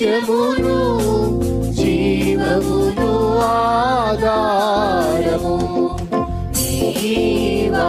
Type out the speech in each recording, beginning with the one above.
సత్యమును జీవమును ఆధారము. జీవా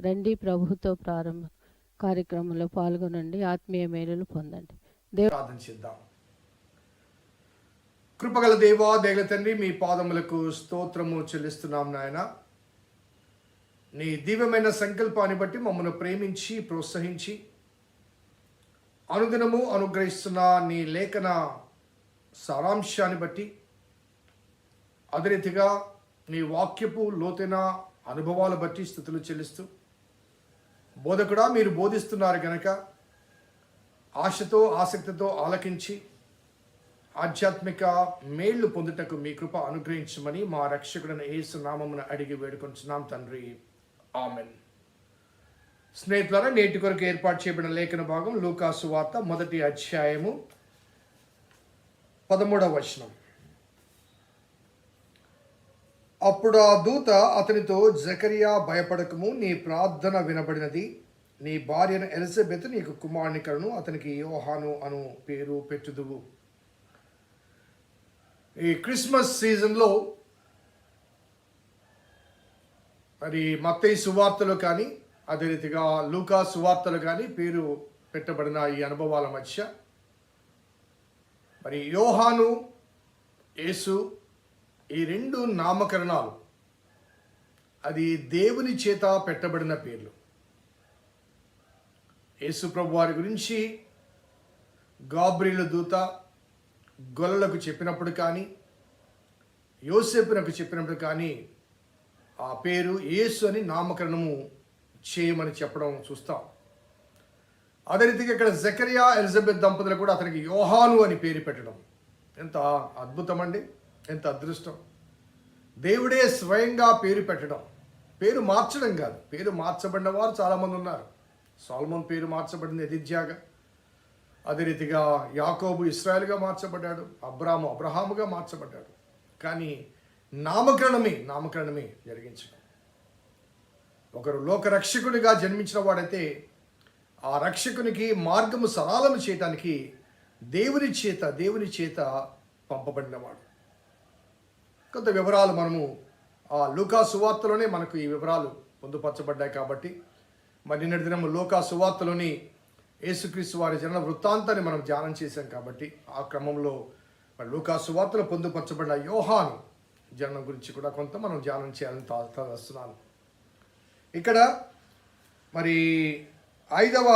రండి ప్రభుతో ప్రారంభ కార్యక్రమంలో పాల్గొనండి ఆత్మీయ మేలులు పొందండి. ప్రార్థన చేద్దాం. కృపగల దేవా దేగల తండ్రి మీ పాదములకు స్తోత్రము చెల్లిస్తున్నాం నాయన. నీ దివ్యమైన సంకల్పాన్ని బట్టి మమ్మల్ని ప్రేమించి ప్రోత్సహించి అనుదినము అనుగ్రహిస్తున్న నీ లేఖన సారాంశాన్ని బట్టి అదే రీతిగా నీ వాక్యపు లోతైన అనుభవాలు బట్టి స్థుతులు చెల్లిస్తూ బోధకుడా మీరు బోధిస్తున్నారు గనక ఆశతో ఆసక్తితో ఆలకించి ఆధ్యాత్మిక మేళ్ళు పొందుటకు మీ కృప అనుగ్రహించమని మా రక్షకుడైన యేసు నామమును అడిగి వేడుకొంచున్నాం తండ్రి. ఆమెన్. స్నేహితులారా నేటి కొరకు ఏర్పాటు చేయబడిన లేఖన భాగం లూకాసు వార్త మొదటి అధ్యాయము పదమూడవ వచనం. అప్పుడు ఆ దూత అతనితో జకరియా భయపడకము నీ ప్రార్థన వినబడినది. నీ భార్యను ఎలిజబెత్ నీకు కుమారుని కలను అతనికి యోహాను అను పేరు పెట్టుదువు. ఈ క్రిస్మస్ సీజన్లో మరి మత్తయి సువార్తలు కానీ అదే రీతిగా లూకా సువార్తలు కానీ పేరు పెట్టబడిన ఈ అనుభవాల మధ్య మరి యోహాను యేసు ఈ రెండు నామకరణాలు. అది దేవుని చేత పెట్టబడిన పేర్లు. యేసుప్రభు వారి గురించి గాబ్రీల దూత గొల్లలకు చెప్పినప్పుడు కానీ యోసేపునకు చెప్పినప్పుడు కానీ ఆ పేరు యేసు అని నామకరణము చేయమని చెప్పడం చూస్తాం. అదే రీతిగా ఇక్కడ జకరియా ఎలిజబెత్ దంపతులు కూడా అతనికి యోహాను అని పేరు పెట్టడం. ఎంత అద్భుతం అండి ఎంత అదృష్టం. దేవుడే స్వయంగా పేరు పెట్టడం. పేరు మార్చడం కాదు. పేరు మార్చబడిన వారు చాలామంది ఉన్నారు. సాల్మన్ పేరు మార్చబడింది ఎదిజ్యాగా. అదే రీతిగా యాకోబు ఇస్రాయల్గా మార్చబడ్డాడు. అబ్రాము అబ్రహాముగా మార్చబడ్డాడు. కానీ నామకరణమే నామకరణమే జరిగించడం. ఒకరు లోకరక్షకునిగా జన్మించిన వాడైతే ఆ రక్షకునికి మార్గము సరళము చేయటానికి దేవుని చేత దేవుని చేత పంపబడినవాడు కొంత వివరాలు మనము ఆ లూకా సువార్తలోనే మనకు ఈ వివరాలు పొందుపరచబడ్డాయి కాబట్టి మరి నిన్నటి దినము లోకా సువార్తలోని యేసుక్రీస్తు వారి జనన వృత్తాంతాన్ని మనం ధ్యానం చేశాం కాబట్టి ఆ క్రమంలో మరి లూకా సువార్తలు పొందుపరచబడిన యోహాను జననం గురించి కూడా కొంత మనం ధ్యానం చేయాలని తా- తలస్తున్నాను ఇక్కడ మరి ఐదవ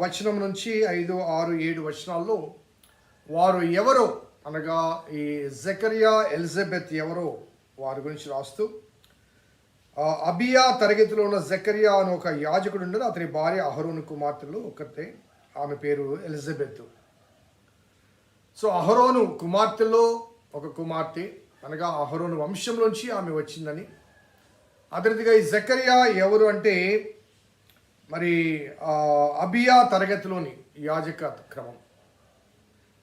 వచనం నుంచి ఐదు ఆరు ఏడు వచనాల్లో వారు ఎవరో అనగా ఈ జకరియా ఎలిజబెత్ ఎవరో వారి గురించి రాస్తూ అబియా తరగతిలో ఉన్న జకరియా అని ఒక యాజకుడు ఉండదు అతని భార్య అహరోను కుమార్తెలు ఒకతే. ఆమె పేరు ఎలిజబెత్. సో అహరోను కుమార్తెలో ఒక కుమార్తె అనగా అహరోను వంశంలోంచి ఆమె వచ్చిందని. అదే ఈ జకరియా ఎవరు అంటే మరి అబియా తరగతిలోని యాజక క్రమం.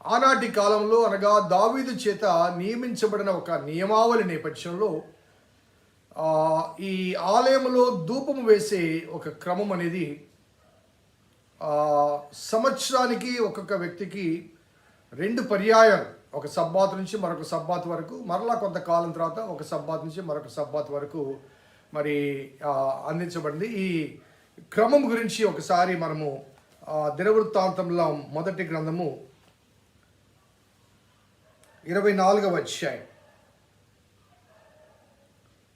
ఆనాటి కాలంలో అనగా దావీదు చేత నియమించబడిన ఒక నియమావళి నేపథ్యంలో ఈ ఆలయంలో ధూపం వేసే ఒక క్రమం అనేది సంవత్సరానికి ఒక్కొక్క వ్యక్తికి రెండు పర్యాయాలు ఒక సబ్బాత్ నుంచి మరొక సబ్బాత్ వరకు మరలా కొంతకాలం తర్వాత ఒక సబ్బాత్ నుంచి మరొక సబ్బాత్ వరకు మరి అందించబడింది. ఈ క్రమం గురించి ఒకసారి మనము దినవృత్తాంతంలో మొదటి గ్రంథము ఇరవై నాలుగవ అధ్యాయం.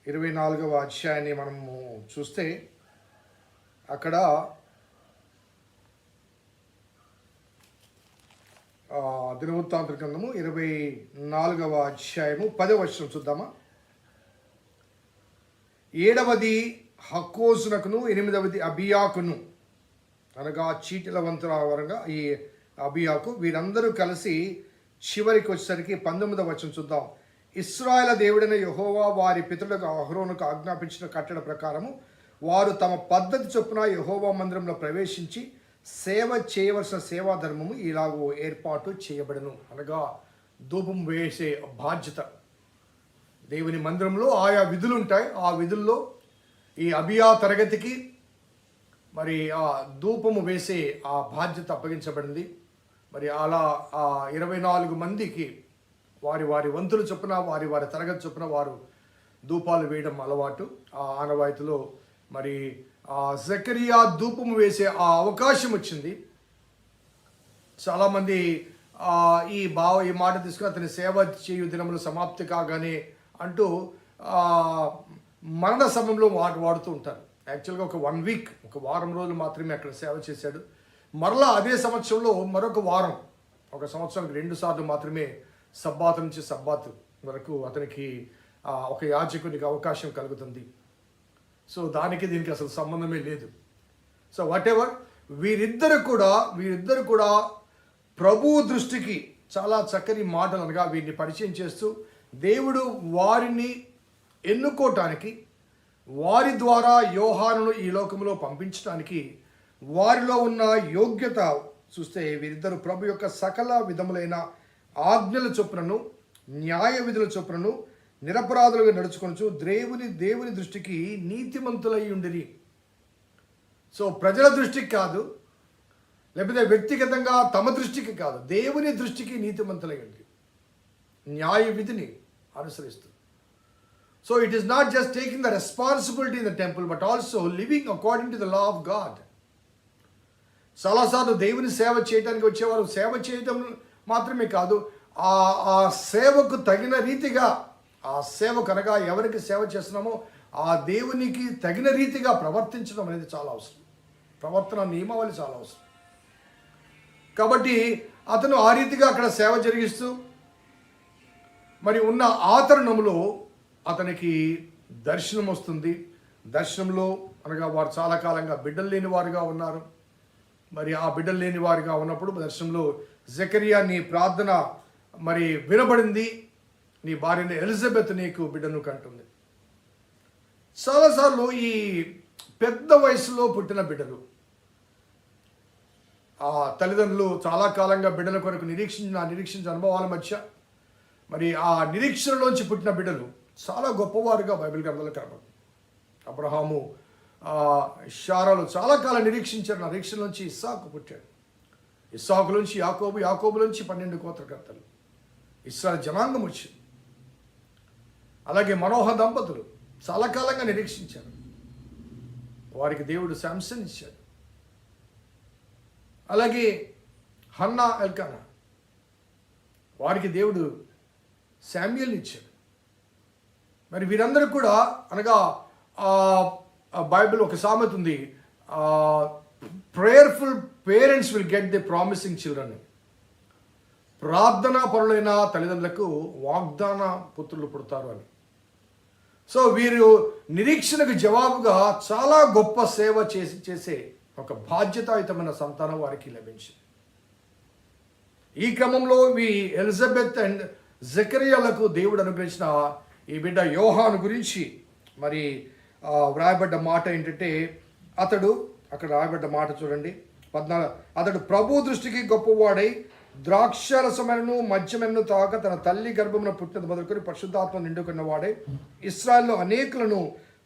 ఇరవై నాలుగవ అధ్యాయాన్ని మనము చూస్తే అక్కడ ఆ, గ్రంథము ఇరవై నాలుగవ అధ్యాయము పదవ వర్షం చూద్దామా? ఏడవది హక్కోజునకును ఎనిమిదవది అబియాకును. అనగా చీటిల వంతుల వరంగా ఈ అబియాకు వీరందరూ కలిసి చివరికి వచ్చేసరికి పంతొమ్మిదవ వచనం చూద్దాం. ఇస్రాయల దేవుడైన యహోవా వారి పితరులకు అహ్రోనుకు ఆజ్ఞాపించిన కట్టడ ప్రకారము వారు తమ పద్ధతి చొప్పున యహోవా మందిరంలో ప్రవేశించి సేవ చేయవలసిన సేవా ధర్మము ఇలాగూ ఏర్పాటు చేయబడను. అనగా ధూపం వేసే బాధ్యత. దేవుని మందిరంలో ఆయా విధులు ఉంటాయి ఆ విధుల్లో ఈ అభియా తరగతికి మరి ఆ ధూపము వేసే ఆ బాధ్యత అప్పగించబడింది. మరి అలా ఆ ఇరవై నాలుగు మందికి వారి వారి వంతులు చొప్పున వారి వారి తరగతి చొప్పున వారు ధూపాలు వేయడం అలవాటు. ఆ ఆనవాయితీలో మరి ఆ జకరియా ధూపము వేసే ఆ అవకాశం వచ్చింది. చాలామంది ఈ భావ ఈ మాట తీసుకుని అతని సేవ చేయు దినములు సమాప్తి కాగానే అంటూ మరణ సమయంలో మాట వాడుతూ ఉంటారు. యాక్చువల్గా ఒక వన్ వీక్ ఒక వారం రోజులు మాత్రమే అక్కడ సేవ చేశాడు. మరలా అదే సంవత్సరంలో మరొక వారం ఒక సంవత్సరానికి రెండు సార్లు మాత్రమే సబ్బాత్ నుంచి సబ్బాత్ వరకు అతనికి ఒక యాజకునికి అవకాశం కలుగుతుంది. సో దానికి దీనికి అసలు సంబంధమే లేదు. సో వాట్ ఎవర్ వీరిద్దరు కూడా వీరిద్దరు కూడా ప్రభు దృష్టికి చాలా చక్కని మాటలు అనగా వీరిని పరిచయం చేస్తూ దేవుడు వారిని ఎన్నుకోవటానికి వారి ద్వారా యోహానును ఈ లోకంలో పంపించడానికి వారిలో ఉన్న యోగ్యత చూస్తే వీరిద్దరు ప్రభు యొక్క సకల విధములైన ఆజ్ఞల చొప్పునను న్యాయ విధుల చొప్పునను నిరపరాధులుగా నడుచుకొనచ్చు దేవుని దేవుని దృష్టికి నీతిమంతులై ఉండిరి. సో ప్రజల దృష్టికి కాదు లేకపోతే వ్యక్తిగతంగా తమ దృష్టికి కాదు దేవుని దృష్టికి నీతిమంతులై ఉంది న్యాయ విధిని అనుసరిస్తుంది so it is not just taking the responsibility in the temple but also living according to the law of God చాలాసార్లు దేవుని సేవ చేయడానికి వచ్చేవారు. సేవ చేయటం మాత్రమే కాదు ఆ ఆ సేవకు తగిన రీతిగా ఆ సేవకు అనగా ఎవరికి సేవ చేస్తున్నామో ఆ దేవునికి తగిన రీతిగా ప్రవర్తించడం అనేది చాలా అవసరం. ప్రవర్తన నియమావళి చాలా అవసరం. కాబట్టి అతను ఆ రీతిగా అక్కడ సేవ జరిగిస్తూ మరి ఉన్న ఆతరణంలో అతనికి దర్శనం వస్తుంది దర్శనంలో అనగా వారు చాలా కాలంగా బిడ్డలు లేని వారుగా ఉన్నారు. మరి ఆ బిడ్డలు లేని వారిగా ఉన్నప్పుడు దర్శనంలో జకరియా నీ ప్రార్థన మరి వినబడింది. నీ భార్యని ఎలిజబెత్ నీకు బిడ్డను కంటుంది. చాలాసార్లు ఈ పెద్ద వయసులో పుట్టిన బిడ్డలు ఆ తల్లిదండ్రులు చాలా కాలంగా బిడ్డల కొరకు నిరీక్షించిన నిరీక్షించిన అనుభవాల మధ్య మరి ఆ నిరీక్షణలోంచి పుట్టిన బిడ్డలు చాలా గొప్పవారుగా బైబిల్ గ్రంథాలు కనబడుతుంది. అబ్రహాము షారాలు చాలా కాలం నిరీక్షించారు. నా నిరీక్షణ నుంచి ఇస్సాకు పుట్టాడు. ఇస్సాకు నుంచి యాకోబు యాకోబు నుంచి పన్నెండు కోత్రకర్తలు ఇస్రాయల్ జనాంగం వచ్చింది. అలాగే మనోహ దంపతులు చాలా కాలంగా నిరీక్షించారు. వారికి దేవుడు శాంసన్ ఇచ్చాడు. అలాగే హన్నా ఎల్కానా వారికి దేవుడు శామ్యుల్ని ఇచ్చాడు. మరి వీరందరూ కూడా అనగా బైబిల్ ఒక సామెత ఉంది. Prayerful parents will get the promising children ప్రార్థనా పరులైన తల్లిదండ్రులకు వాగ్దాన పుత్రులు పుడతారు అని. సో వీరు నిరీక్షణకు జవాబుగా చాలా గొప్ప సేవ చేసి చేసే ఒక బాధ్యతాయుతమైన సంతానం వారికి లభించింది. ఈ క్రమంలో ఈ ఎలిజబెత్ అండ్ జకరియాలకు దేవుడు అనుగ్రహించిన ఈ బిడ్డ యోహాను గురించి మరి వ్రాయబడ్డ మాట ఏంటంటే అతడు అక్కడ రాయబడ్డ మాట చూడండి పద్నాలుగు అతడు ప్రభు దృష్టికి గొప్పవాడై ద్రాక్షరసమైనను మద్యమెను తాక తన తల్లి గర్భమున పుట్టినది మొదలుకొని పరిశుద్ధాత్మ నిండుకున్న వాడే ఇస్రాయల్లో అనేకులను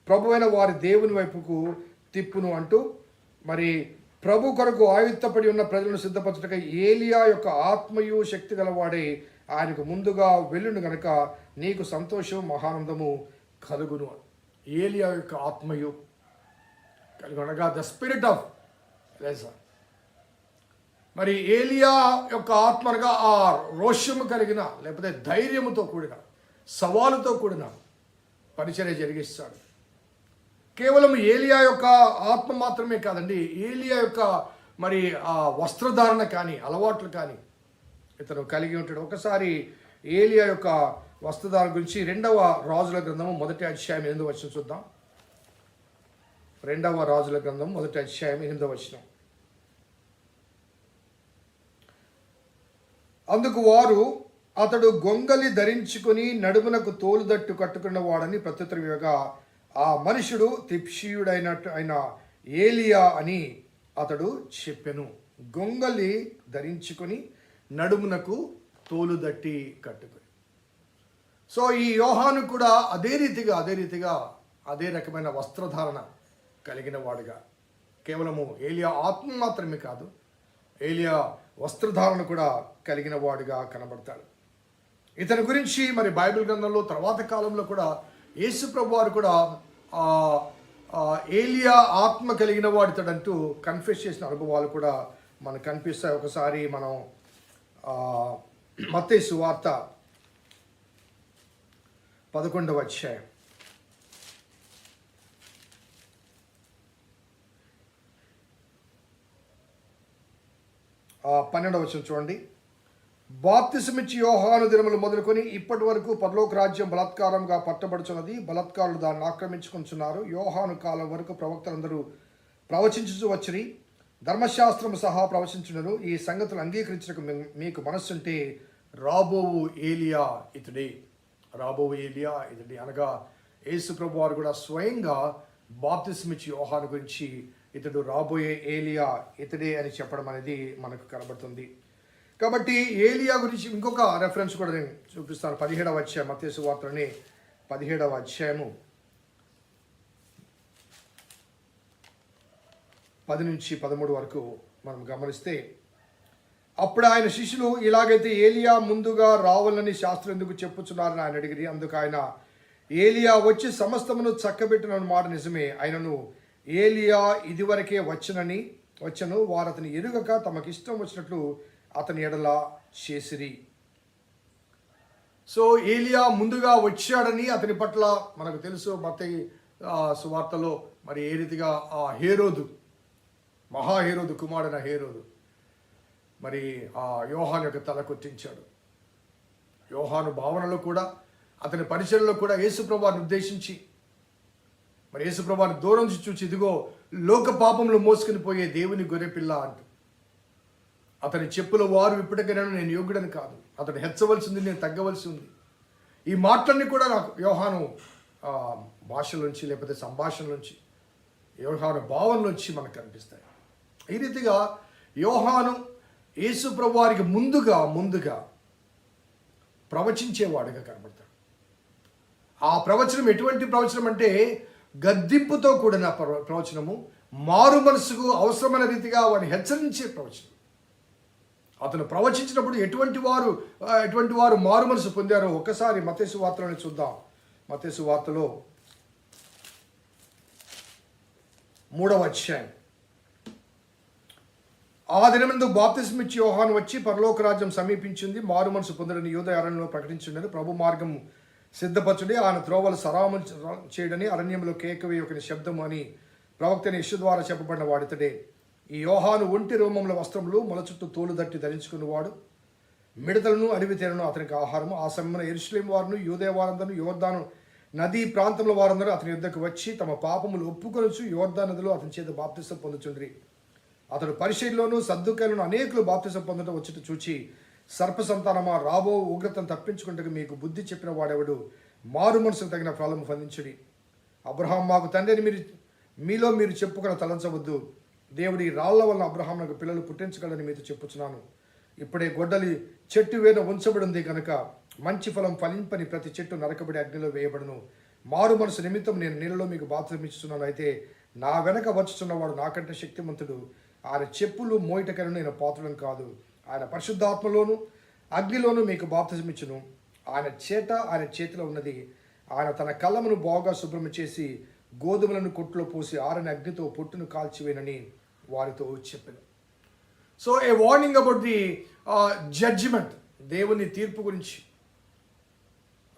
ప్రభువైన వారి దేవుని వైపుకు తిప్పును అంటూ మరి ప్రభు కొరకు ఆయుత్తపడి ఉన్న ప్రజలను సిద్ధపరచుటకై ఏలియా యొక్క ఆత్మయు శక్తి గలవాడే ఆయనకు ముందుగా వెళ్ళును గనక నీకు సంతోషం మహానందము కలుగును ఏలియా యొక్క ఆత్మయు. కలుగునగా ద స్పిరిట్ ఆఫ్ లేసా మరి ఏలియా యొక్క ఆత్మనగా ఆ రోష్యము కలిగిన లేకపోతే ధైర్యముతో కూడిన సవాలుతో కూడిన పరిచర్య జరిగిస్తాడు. కేవలం ఏలియా యొక్క ఆత్మ మాత్రమే కాదండి ఏలియా యొక్క మరి ఆ వస్త్రధారణ కానీ అలవాట్లు కానీ ఇతను కలిగి ఉంటాడు. ఒకసారి ఏలియా యొక్క వస్త్రధారణ గురించి రెండవ రాజుల గ్రంథము మొదటి అధ్యాయం ఎనిమిది వచ్చిన చూద్దాం. రెండవ రాజుల గ్రంథం మొదటి అధ్యాయం ఎనిమిదవ వచ్చిన అందుకు వారు అతడు గొంగలి ధరించుకుని నడుమునకు తోలుదట్టు కట్టుకున్న వాడని ప్రత్యుత్తరం ఇవ్వగా ఆ మనుషుడు తిప్షియుడైనట్టు అయిన ఏలియా అని అతడు చెప్పెను. గొంగలి ధరించుకొని నడుమునకు తోలుదట్టి కట్టుకుని. సో ఈ యోహాను కూడా అదే రీతిగా అదే రీతిగా అదే రకమైన వస్త్రధారణ కలిగిన వాడుగా. కేవలము ఏలియా ఆత్మ మాత్రమే కాదు ఏలియా వస్త్రధారణ కూడా కలిగిన వాడుగా కనబడతాడు. ఇతని గురించి మరి బైబిల్ గ్రంథంలో తర్వాత కాలంలో కూడా యేసుప్రభు వారు కూడా ఏలియా ఆత్మ కలిగిన వాడితడంటూ కన్ఫ్యూస్ చేసిన అనుభవాలు కూడా మనకు కనిపిస్తాయి. ఒకసారి మనం మత్తేసు వార్త పదకొండవ అధ్యాయం. పన్నెండవ వచ్చిన చూడండి. బాప్తిసమిచ్చి యోహాను దినములు మొదలుకొని ఇప్పటి వరకు పరలోక రాజ్యం బలాత్కారంగా పట్టబడుచున్నది. బలాత్కారులు దాన్ని ఆక్రమించుకుంటున్నారు. యోహాను కాలం వరకు ప్రవక్తలందరూ ప్రవచించుచు వచ్చిరి. ధర్మశాస్త్రం సహా ప్రవచించున్నారు ఈ సంగతులు అంగీకరించడానికి మీకు మనస్సుంటే రాబోవు ఏలియా ఇతడే. రాబోయే ఏలియా ఇతడి అనగా యేసు ప్రభు వారు కూడా స్వయంగా బాప్తిస్మిచ్చి యోహాను గురించి ఇతడు రాబోయే ఏలియా ఇతడే అని చెప్పడం అనేది మనకు కనబడుతుంది. కాబట్టి ఏలియా గురించి ఇంకొక రెఫరెన్స్ కూడా నేను చూపిస్తాను. పదిహేడవ అధ్యాయం మతేసు వార్తలోని పదిహేడవ అధ్యాయము. పది నుంచి పదమూడు వరకు మనం గమనిస్తే అప్పుడు ఆయన శిష్యులు ఇలాగైతే ఏలియా ముందుగా రావాలని శాస్త్రం ఎందుకు చెప్పుచున్నారని ఆయన అడిగిరి. అందుకు ఆయన ఏలియా వచ్చి సమస్తమును చక్కబెట్టిన మాట నిజమే. ఆయనను ఏలియా ఇదివరకే వచ్చనని వచ్చను. వారు అతని ఎరుగక తమకిష్టం వచ్చినట్లు అతని ఎడల చేసిరి. సో ఏలియా ముందుగా వచ్చాడని అతని పట్ల మనకు తెలుసు. మత సువార్తలో మరి ఏ రీతిగా ఆ హేరోదు మహా మహాహేరోదు కుమారుడైన హేరోదు. మరి ఆ యోహాన్ యొక్క తల కొట్టించాడు. యోహాను భావనలో కూడా అతని పరిచయంలో కూడా యేసుప్రభాని ఉద్దేశించి మరి యేసుప్రభాని దూరం నుంచి చూచి ఇదిగో లోక పాపంలో మోసుకుని పోయే దేవుని గొర్రెపిల్ల అంటూ. అతని చెప్పుల వారు ఇప్పటికైనా నేను యోగ్యుడని కాదు. అతను హెచ్చవలసింది నేను తగ్గవలసి ఉంది. ఈ మాటలన్నీ కూడా నాకు యోహాను భాషల భాషలోంచి లేకపోతే సంభాషణలోంచి యోహాను భావనలోంచి మనకు కనిపిస్తాయి. ఈ రీతిగా యోహాను యేసు ప్రభువారికి ముందుగా ముందుగా ప్రవచించేవాడుగా కనబడతాడు. ఆ ప్రవచనం ఎటువంటి ప్రవచనం అంటే గద్దింపుతో కూడిన ప్రవ- ప్రవచనము మారు మనసుకు అవసరమైన రీతిగా వాడిని హెచ్చరించే ప్రవచనం. అతను ప్రవచించినప్పుడు ఎటువంటి వారు ఎటువంటి వారు మారు మనసు పొందారో ఒకసారి మతేసు వార్తలను చూద్దాం. మతేసు వార్తలో మూడవ అధ్యాయం. ఆ దినమందు బాప్తిస్మిచ్చి యోహాను వచ్చి పరలోక రాజ్యం సమీపించింది. మారు మనసు పొందడని యూద అరణ్యంలో ప్రకటించున్నది ప్రభు మార్గం సిద్ధపరచుడి. ఆయన త్రోవలు సరామం చేయడని అరణ్యంలో కేకవి ఒక శబ్దం అని ప్రవక్త యశు ద్వారా చెప్పబడిన వాడితడే. ఈ యోహాను ఒంటి రోమముల వస్త్రములు మొల చుట్టూ తోలు దట్టి ధరించుకున్నవాడు. మిడతలను అడవితేరను అతనికి ఆహారము. ఆ సమయంలో ఎరుసలేం వారును యూదే వారందరూ యోర్దాను నదీ ప్రాంతంలో వారందరూ అతని యుద్ధకు వచ్చి తమ పాపములు ఒప్పుకొనొచ్చు యోర్దా నదిలో అతని చేత బాప్తిస్తం పొందుచుండ్రి. అతడు పరిశీలిలోను సర్దుకాయలను అనేకులు బాప్తిసం పొందడం వచ్చి చూచి సర్ప సంతానమా రాబో ఉగ్రతను తప్పించుకుంటకు మీకు బుద్ధి చెప్పిన వాడెవడు? మారు మనసుకు తగిన ఫలం ఫలించుడి. అబ్రహాం మాకు తండ్రిని మీరు మీలో మీరు చెప్పుకుని తలంచవద్దు. దేవుడి రాళ్ళ వలన అబ్రహాంకు పిల్లలు పుట్టించగలని మీతో చెప్పుచున్నాను. ఇప్పుడే గొడ్డలి చెట్టు వేద ఉంచబడింది కనుక మంచి ఫలం ఫలింపని ప్రతి చెట్టు నరకబడి అగ్నిలో వేయబడును. మారు మనసు నిమిత్తం నేను నీళ్ళలో మీకు బాత్రూమ్ ఇస్తున్నాను అయితే నా వెనక వచ్చుచున్నవాడు నాకంటే శక్తిమంతుడు. ఆయన చెప్పులు మోయిటకను నేను పాత్రలను కాదు. ఆయన పరిశుద్ధాత్మలోను అగ్నిలోను మీకు బాప్తిజమిచ్చును ఆయన చేత ఆయన చేతిలో ఉన్నది. ఆయన తన కళ్ళమును బాగా శుభ్రం చేసి గోధుమలను కొట్టులో పోసి ఆరని అగ్నితో పొట్టును కాల్చివేనని వారితో చెప్పాను. So a warning about the judgement దేవుని తీర్పు గురించి.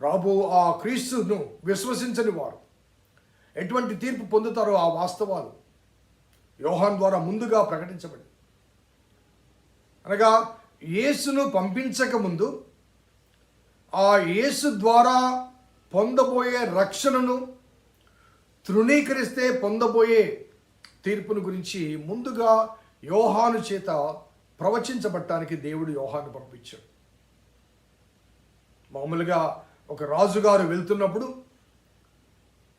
రాబో ఆ క్రీస్తును విశ్వసించని వారు. ఎటువంటి తీర్పు పొందుతారో ఆ వాస్తవాలు. యోహాన్ ద్వారా ముందుగా ప్రకటించబడింది. అనగా యేసును పంపించక ముందు ఆ యేసు ద్వారా పొందబోయే రక్షణను తృణీకరిస్తే పొందబోయే తీర్పును గురించి ముందుగా యోహాను చేత ప్రవచించబట్టానికి దేవుడు యోహాను పంపించాడు. మామూలుగా ఒక రాజుగారు వెళ్తున్నప్పుడు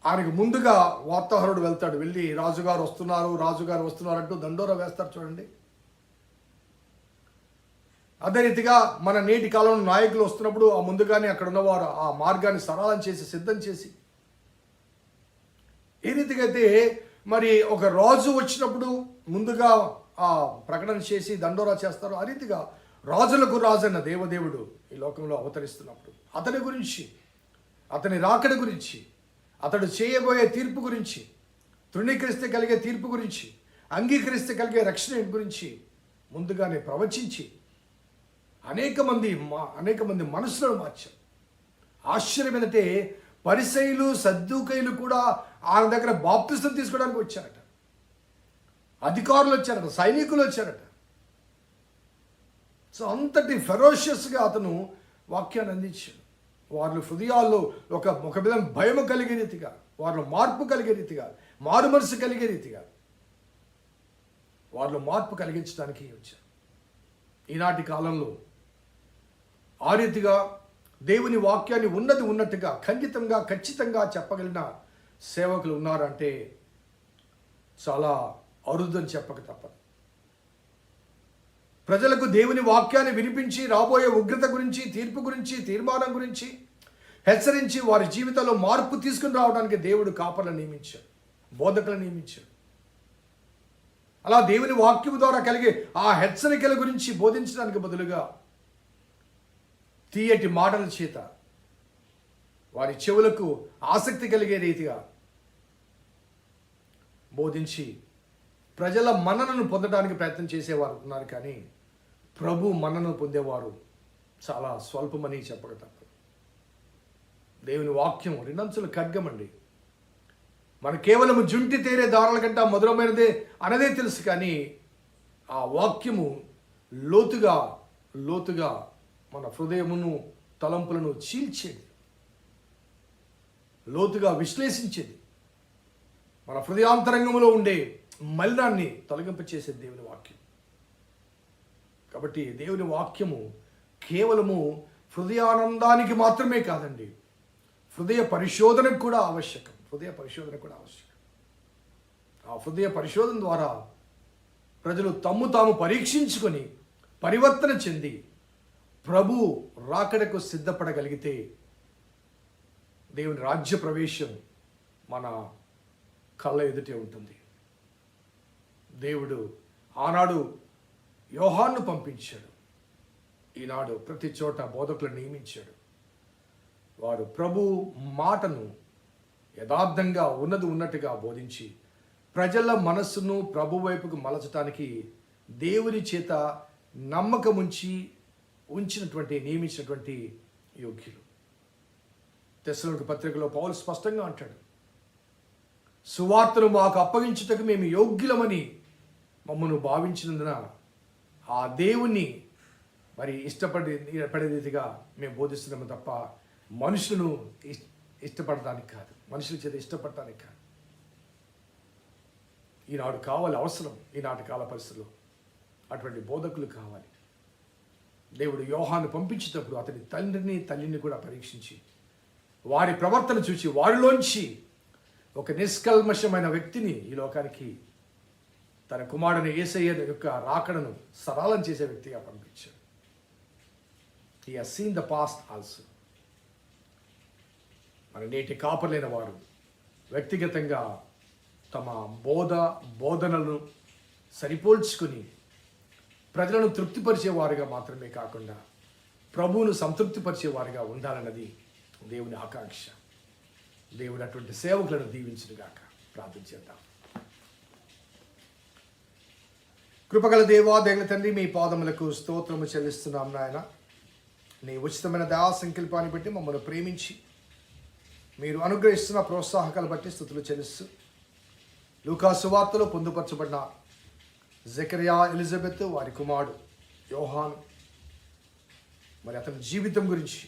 ఆయనకు ముందుగా వార్తాహరుడు వెళ్తాడు. వెళ్ళి రాజుగారు వస్తున్నారు రాజుగారు వస్తున్నారు అంటూ దండోర వేస్తారు చూడండి. అదే రీతిగా మన నేటి కాలంలో నాయకులు వస్తున్నప్పుడు ఆ ముందుగానే అక్కడ ఉన్నవారు ఆ మార్గాన్ని సరళం చేసి సిద్ధం చేసి. ఏ రీతిగా అయితే మరి ఒక రాజు వచ్చినప్పుడు ముందుగా ఆ ప్రకటన చేసి దండోరా చేస్తారు ఆ రీతిగా రాజులకు రాజన్న దేవదేవుడు ఈ లోకంలో అవతరిస్తున్నప్పుడు. అతని గురించి అతని రాకడ గురించి అతడు చేయబోయే తీర్పు గురించి తృణీకరిస్తే కలిగే తీర్పు గురించి అంగీకరిస్తే కలిగే రక్షణ గురించి ముందుగానే ప్రవచించి అనేక మంది మా అనేక మంది మనసులను మార్చారు ఆశ్చర్యం ఏంటంటే పరిసైలు సద్దుకైలు కూడా ఆయన దగ్గర బాప్తిస్తం తీసుకోవడానికి వచ్చారట. అధికారులు వచ్చారట సైనికులు వచ్చారట. సో అంతటి ఫెరోషియస్గా అతను వాక్యాన్ని అందించాడు. వారి హృదయాల్లో ఒక ఒక భయం కలిగే రీతిగా వారిలో మార్పు కలిగే రీతిగా మారు మనసు కలిగే రీతిగా వారిలో మార్పు కలిగించడానికి వచ్చారు. ఈనాటి కాలంలో ఆ రీతిగా దేవుని వాక్యాన్ని ఉన్నది ఉన్నట్టుగా ఖండితంగా ఖచ్చితంగా చెప్పగలిగిన సేవకులు ఉన్నారంటే చాలా అరుదని చెప్పక తప్పదు. ప్రజలకు దేవుని వాక్యాన్ని వినిపించి రాబోయే ఉగ్రత గురించి తీర్పు గురించి తీర్మానం గురించి హెచ్చరించి వారి జీవితంలో మార్పు తీసుకుని రావడానికి దేవుడు కాపర్లను నియమించాడు బోధకులను నియమించాడు. అలా దేవుని వాక్యం ద్వారా కలిగే ఆ హెచ్చరికల గురించి బోధించడానికి బదులుగా తీయటి మాటల చేత వారి చెవులకు ఆసక్తి కలిగే రీతిగా బోధించి ప్రజల మన్ననను పొందడానికి ప్రయత్నం చేసేవారు ఉన్నారు కానీ ప్రభు మన్నను పొందేవారు. చాలా స్వల్పమని చెప్పక తప్పదు దేవుని వాక్యం రెండంచుల ఖడ్గమండి. మన కేవలం జుంటి తేరే దారుల కంటే మధురమైనదే అనదే తెలుసు కానీ ఆ వాక్యము లోతుగా లోతుగా మన హృదయమును తలంపులను చీల్చేది. లోతుగా విశ్లేషించేది. మన హృదయాంతరంగంలో ఉండే మలినాన్ని తొలగింపచేసే దేవుని వాక్యం. కాబట్టి దేవుని వాక్యము కేవలము హృదయానందానికి మాత్రమే కాదండి. హృదయ పరిశోధనకు కూడా ఆవశ్యకం. హృదయ పరిశోధన కూడా ఆవశ్యకం. ఆ హృదయ పరిశోధన ద్వారా ప్రజలు తమ్ము తాము పరీక్షించుకొని పరివర్తన చెంది ప్రభు రాకడకు సిద్ధపడగలిగితే దేవుని రాజ్య ప్రవేశం మన కళ్ళ ఎదుటే ఉంటుంది. దేవుడు ఆనాడు యోహాన్ను పంపించాడు. ఈనాడు ప్రతి చోట బోధకులను నియమించాడు. వారు ప్రభు మాటను యథార్థంగా ఉన్నది ఉన్నట్టుగా బోధించి ప్రజల మనస్సును ప్రభు వైపుకు మలచటానికి దేవుని చేత నమ్మకముంచి ఉంచినటువంటి నియమించినటువంటి యోగ్యులు. తెసలకు పత్రికలో పౌలు స్పష్టంగా అంటాడు సువార్తను మాకు అప్పగించుటకు మేము యోగ్యులమని మమ్మను భావించినందున ఆ దేవుణ్ణి మరి ఇష్టపడే పడే రీతిగా మేము బోధిస్తున్నాము తప్ప మనుషులను ఇష్టపడటానికి కాదు. మనుషుల చేత ఇష్టపడటానికి కాదు. ఈనాడు కావాలి అవసరం ఈనాటి కాల పరిస్థితుల్లో అటువంటి బోధకులు కావాలి. దేవుడు యోహాను పంపించేటప్పుడు అతని తండ్రిని తల్లిని కూడా పరీక్షించి వారి ప్రవర్తన చూసి వారిలోంచి ఒక నిష్కల్మషమైన వ్యక్తిని ఈ లోకానికి తన కుమారుని ఏసయ్య యొక్క రాకడను సరళం చేసే వ్యక్తిగా పంపించాడు. ఈ has seen the past also మన నేటి కాపర్లైన వారు వ్యక్తిగతంగా తమ బోధ బోధనలను సరిపోల్చుకుని ప్రజలను తృప్తిపరిచేవారుగా మాత్రమే కాకుండా ప్రభువును సంతృప్తిపరిచేవారుగా ఉండాలన్నది దేవుని ఆకాంక్ష. దేవుడు అటువంటి సేవకులను దీవించుగాక ప్రార్థించేద్దాం చేద్దాం కృపగల దేవా దేవుని తండ్రి మీ పాదములకు స్తోత్రము చెల్లిస్తున్నాం నాయన. నీ ఉచితమైన దయా సంకల్పాన్ని బట్టి మమ్మల్ని ప్రేమించి మీరు అనుగ్రహిస్తున్న ప్రోత్సాహకాలు బట్టి స్థుతులు చెల్లిస్తూ లూకా సువార్తలో పొందుపరచబడిన జకరియా ఎలిజబెత్ వారి కుమారుడు యోహాన్. మరి అతని జీవితం గురించి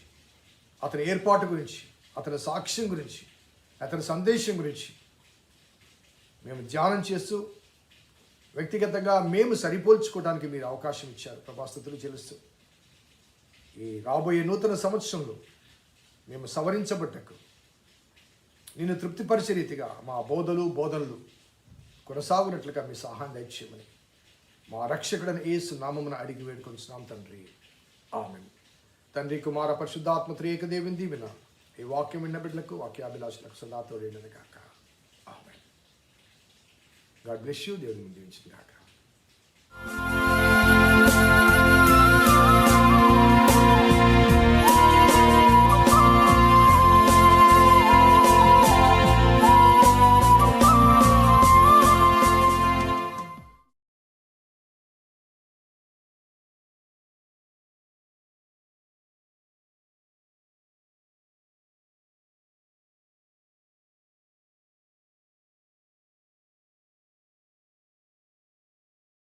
అతని ఏర్పాటు గురించి అతని సాక్ష్యం గురించి అతని సందేశం గురించి మేము ధ్యానం చేస్తూ వ్యక్తిగతంగా మేము సరిపోల్చుకోవడానికి మీరు అవకాశం ఇచ్చారు. ప్రభాస్థుతులు చెల్లిస్తూ. ఈ రాబోయే నూతన సంవత్సరంలో మేము సవరించబడ్డకు నిన్ను తృప్తిపరిచే రీతిగా మా బోధలు బోధనలు కొనసాగునట్లుగా మీ సహాయం దయచేయమని మా రక్షకుడని ఏసు నామమున అడిగి వేడుకొంచున్నాం తండ్రి. ఆమె తండ్రి కుమార పరిశుద్ధాత్మ త్రేక దేవుని దీవెన ఈ వాక్యం విన్న బిడ్డలకు వాక్యాభిలాషులకు సదా తోడేనని God bless you, Deus me deu inspirar, cara.